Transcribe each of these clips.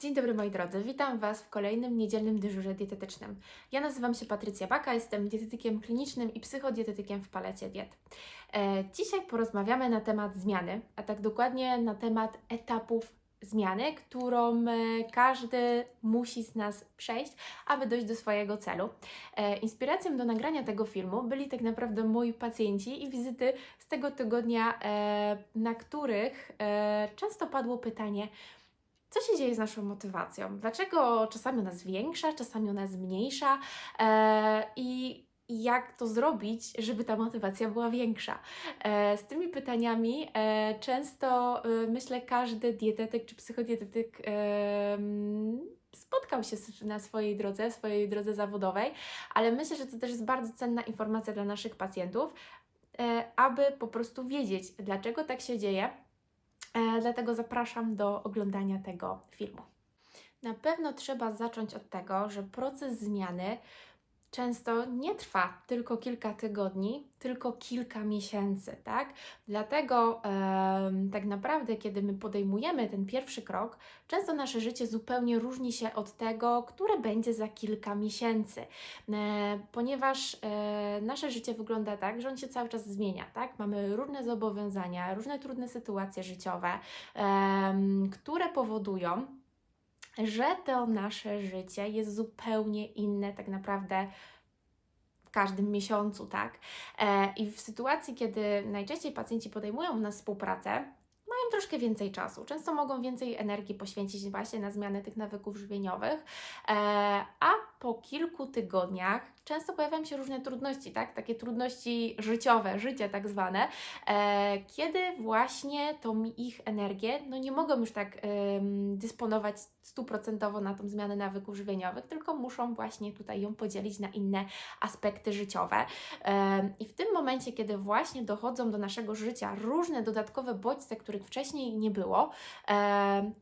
Dzień dobry moi drodzy, witam Was w kolejnym niedzielnym dyżurze dietetycznym. Ja nazywam się Patrycja Baka, jestem dietetykiem klinicznym i psychodietetykiem w palecie diet. E, dzisiaj porozmawiamy na temat zmiany, a tak dokładnie na temat etapów zmiany, którą e, każdy musi z nas przejść, aby dojść do swojego celu. E, inspiracją do nagrania tego filmu byli tak naprawdę moi pacjenci i wizyty z tego tygodnia, e, na których często padło pytanie, co się dzieje z naszą motywacją? Dlaczego czasami ona zwiększa, czasami ona zmniejsza e, i jak to zrobić, żeby ta motywacja była większa? E, z tymi pytaniami e, często myślę, każdy dietetyk czy psychodietetyk spotkał się na swojej drodze, swojej drodze zawodowej, ale myślę, że to też jest bardzo cenna informacja dla naszych pacjentów, aby po prostu wiedzieć, dlaczego tak się dzieje. E, dlatego zapraszam do oglądania tego filmu. Na pewno trzeba zacząć od tego, że proces zmiany często nie trwa tylko kilka tygodni, tylko kilka miesięcy, tak? Dlatego em, tak naprawdę, kiedy my podejmujemy ten pierwszy krok, często nasze życie zupełnie różni się od tego, które będzie za kilka miesięcy, e, ponieważ e, nasze życie wygląda tak, że on się cały czas zmienia, tak? Mamy różne zobowiązania, różne trudne sytuacje życiowe, em, które powodują, że to nasze życie jest zupełnie inne tak naprawdę w każdym miesiącu, tak? E, I w sytuacji, kiedy najczęściej pacjenci podejmują u nas współpracę, mają troszkę więcej czasu. Często mogą więcej energii poświęcić właśnie na zmianę tych nawyków żywieniowych, e, a po kilku tygodniach często pojawiają się różne trudności, tak? Takie trudności życiowe, życie tak zwane, e, kiedy właśnie tą ich energię, no nie mogą już tak em, dysponować stuprocentowo na tą zmianę nawyków żywieniowych, tylko muszą właśnie tutaj ją podzielić na inne aspekty życiowe. Em, I w tym momencie, kiedy właśnie dochodzą do naszego życia różne dodatkowe bodźce, których wcześniej nie było,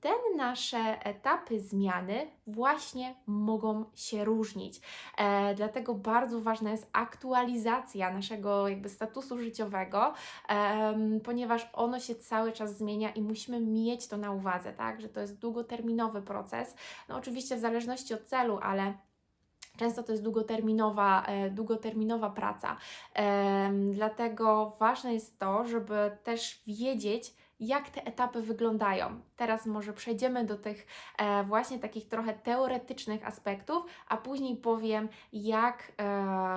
te nasze etapy zmiany właśnie mogą się różnić. E, dlatego bardzo ważna jest aktualizacja naszego jakby statusu życiowego, em, ponieważ ono się cały czas zmienia i musimy mieć to na uwadze, tak, że to jest długoterminowy proces. No oczywiście w zależności od celu, ale Często to jest długoterminowa, e, długoterminowa praca. Dlatego ważne jest to, żeby też wiedzieć, jak te etapy wyglądają. Teraz może przejdziemy do tych e, właśnie takich trochę teoretycznych aspektów, a później powiem, jak e,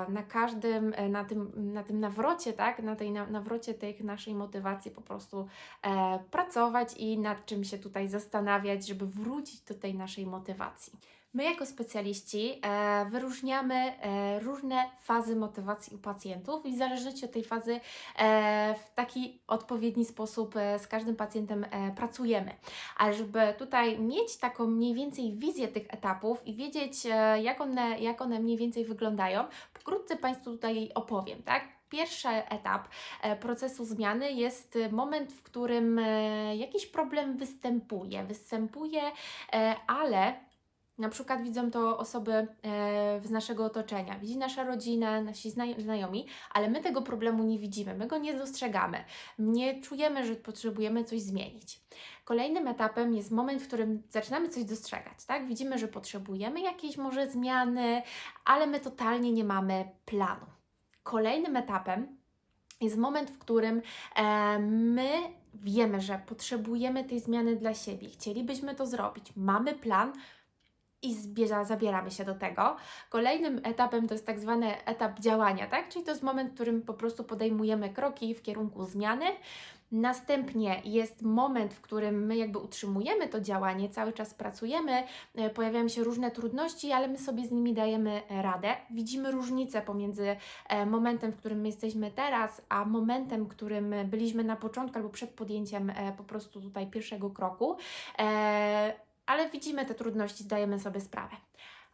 na każdym, e, na tym, na tym nawrocie, tak, na tej na, nawrocie tej naszej motywacji po prostu e, pracować i nad czym się tutaj zastanawiać, żeby wrócić do tej naszej motywacji. My jako specjaliści e, wyróżniamy e, różne fazy motywacji u pacjentów i w od tej fazy e, w taki odpowiedni sposób e, z każdym pacjentem e, pracujemy. Ale żeby tutaj mieć taką mniej więcej wizję tych etapów i wiedzieć, e, jak, one, jak one mniej więcej wyglądają, pokrótce Państwu tutaj opowiem, tak? Pierwszy etap e, procesu zmiany jest moment, w którym e, jakiś problem występuje. Występuje, e, ale na przykład widzą to osoby e, z naszego otoczenia, widzi nasza rodzina, nasi zna- znajomi, ale my tego problemu nie widzimy, my go nie dostrzegamy, nie czujemy, że potrzebujemy coś zmienić. Kolejnym etapem jest moment, w którym zaczynamy coś dostrzegać, tak? Widzimy, że potrzebujemy jakiejś może zmiany, ale my totalnie nie mamy planu. Kolejnym etapem jest moment, w którym e, my wiemy, że potrzebujemy tej zmiany dla siebie, chcielibyśmy to zrobić, mamy plan, i zbiera, zabieramy się do tego. Kolejnym etapem to jest tak zwany etap działania, tak? Czyli to jest moment, w którym po prostu podejmujemy kroki w kierunku zmiany. Następnie jest moment, w którym my jakby utrzymujemy to działanie, cały czas pracujemy, e, pojawiają się różne trudności, ale my sobie z nimi dajemy radę. Widzimy różnicę pomiędzy e, momentem, w którym my jesteśmy teraz, a momentem, w którym byliśmy na początku albo przed podjęciem e, po prostu tutaj pierwszego kroku. Ale widzimy te trudności, zdajemy sobie sprawę.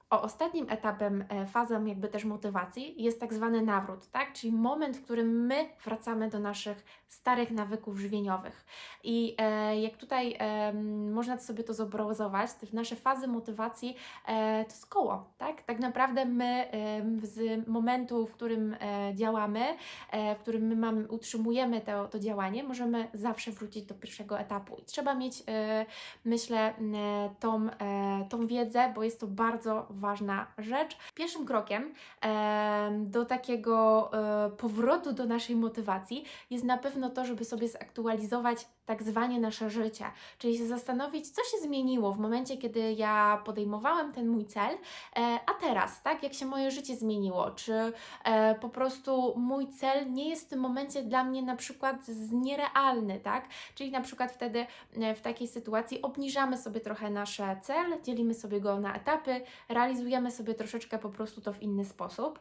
O ostatnim etapem, e, fazą jakby też motywacji jest tak zwany nawrót, tak? Czyli moment, w którym my wracamy do naszych starych nawyków żywieniowych. I e, jak tutaj e, można sobie to zobrazować, te nasze fazy motywacji e, to jest koło, tak? Tak naprawdę my e, z momentu, w którym e, działamy, e, w którym my utrzymujemy to, to działanie, możemy zawsze wrócić do pierwszego etapu. I trzeba mieć, e, myślę, m, tą, e, tą wiedzę, bo jest to bardzo ważna rzecz. Pierwszym krokiem do takiego e, powrotu do naszej motywacji jest na pewno to, żeby sobie zaktualizować tak zwanie nasze życie, czyli się zastanowić, co się zmieniło w momencie, kiedy ja podejmowałem ten mój cel, e, a teraz, tak, jak się moje życie zmieniło, czy e, po prostu mój cel nie jest w tym momencie dla mnie na przykład nierealny, tak, czyli na przykład wtedy e, w takiej sytuacji obniżamy sobie trochę nasz cel, dzielimy sobie go na etapy, realizujemy sobie troszeczkę po prostu to w inny sposób.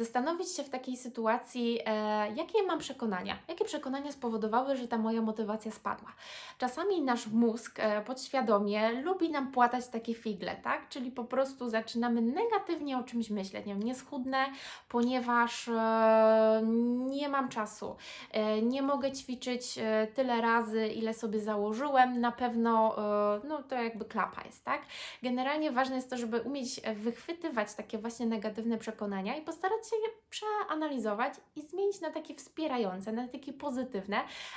Zastanowić się w takiej sytuacji, e, jakie mam przekonania, jakie przekonania spowodowały, że ta moja motywacja spadła. Czasami nasz mózg e, podświadomie lubi nam płatać takie figle, tak? Czyli po prostu zaczynamy negatywnie o czymś myśleć. Nie wiem, nie schudnę, ponieważ e, nie mam czasu, e, nie mogę ćwiczyć e, tyle razy, ile sobie założyłem, na pewno e, no to jakby klapa jest, tak? Generalnie ważne jest to, żeby umieć wychwytywać takie właśnie negatywne przekonania i postarać je przeanalizować i zmienić na takie wspierające, na takie pozytywne.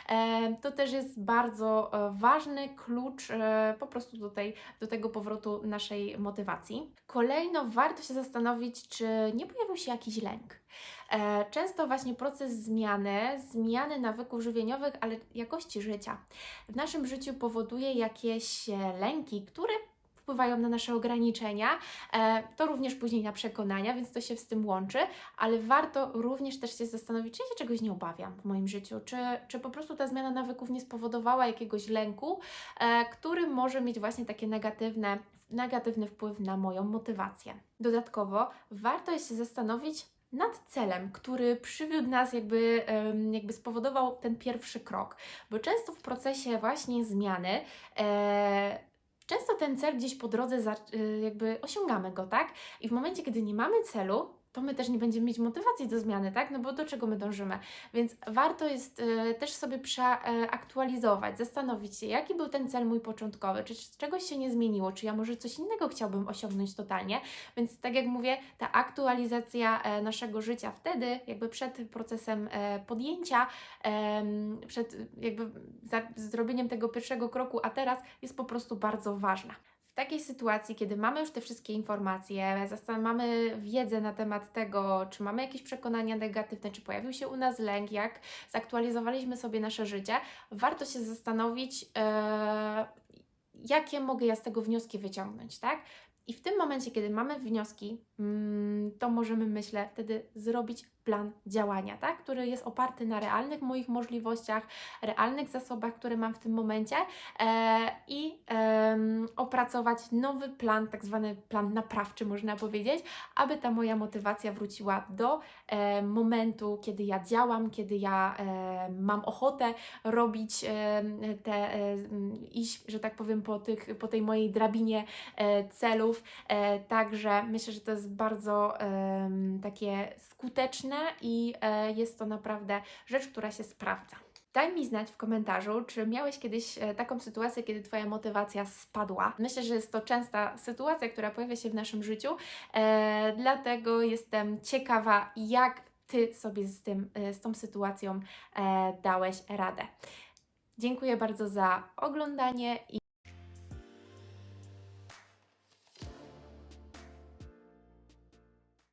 E, To też jest bardzo e, ważny klucz e, po prostu do, tej, do tego powrotu naszej motywacji. Kolejno warto się zastanowić, czy nie pojawił się jakiś lęk. Często właśnie proces zmiany, zmiany nawyków żywieniowych, ale jakości życia w naszym życiu powoduje jakieś lęki, które wpływają na nasze ograniczenia, e, to również później na przekonania, więc to się z tym łączy, ale warto również też się zastanowić, czy ja się czegoś nie obawiam w moim życiu, czy, czy po prostu ta zmiana nawyków nie spowodowała jakiegoś lęku, e, który może mieć właśnie takie negatywne, negatywny wpływ na moją motywację. Dodatkowo warto jest się zastanowić, nad celem, który przywiódł nas, jakby, jakby spowodował ten pierwszy krok. Bo często w procesie właśnie zmiany e, często ten cel gdzieś po drodze y, jakby osiągamy go, tak? I w momencie, kiedy nie mamy celu, to my też nie będziemy mieć motywacji do zmiany, tak? No bo do czego my dążymy? Więc warto jest y, też sobie przeaktualizować, zastanowić się, jaki był ten cel mój początkowy, czy czegoś się nie zmieniło, czy ja może coś innego chciałbym osiągnąć totalnie. Więc tak jak mówię, ta aktualizacja e, naszego życia wtedy, jakby przed procesem e, podjęcia, przed jakby za, zrobieniem tego pierwszego kroku, a teraz jest po prostu bardzo ważna. W takiej sytuacji, kiedy mamy już te wszystkie informacje, mamy wiedzę na temat tego, czy mamy jakieś przekonania negatywne, czy pojawił się u nas lęk, jak zaktualizowaliśmy sobie nasze życie, warto się zastanowić, e, jakie mogę ja z tego wnioski wyciągnąć, tak? I w tym momencie, kiedy mamy wnioski, mm, to możemy, myślę, wtedy zrobić plan działania, tak? który jest oparty na realnych moich możliwościach, realnych zasobach, które mam w tym momencie e, i em, opracować nowy plan, tak zwany plan naprawczy, można powiedzieć, aby ta moja motywacja wróciła do e, momentu, kiedy ja działam, kiedy ja e, mam ochotę robić e, te, e, iść, że tak powiem, po, tych, po tej mojej drabinie e, celów. E, także myślę, że to jest bardzo em, takie skuteczne i e, jest to naprawdę rzecz, która się sprawdza. Daj mi znać w komentarzu, czy miałeś kiedyś e, taką sytuację, kiedy Twoja motywacja spadła. Myślę, że jest to częsta sytuacja, która pojawia się w naszym życiu, e, dlatego jestem ciekawa, jak Ty sobie z, tym, e, z tą sytuacją e, dałeś radę. Dziękuję bardzo za oglądanie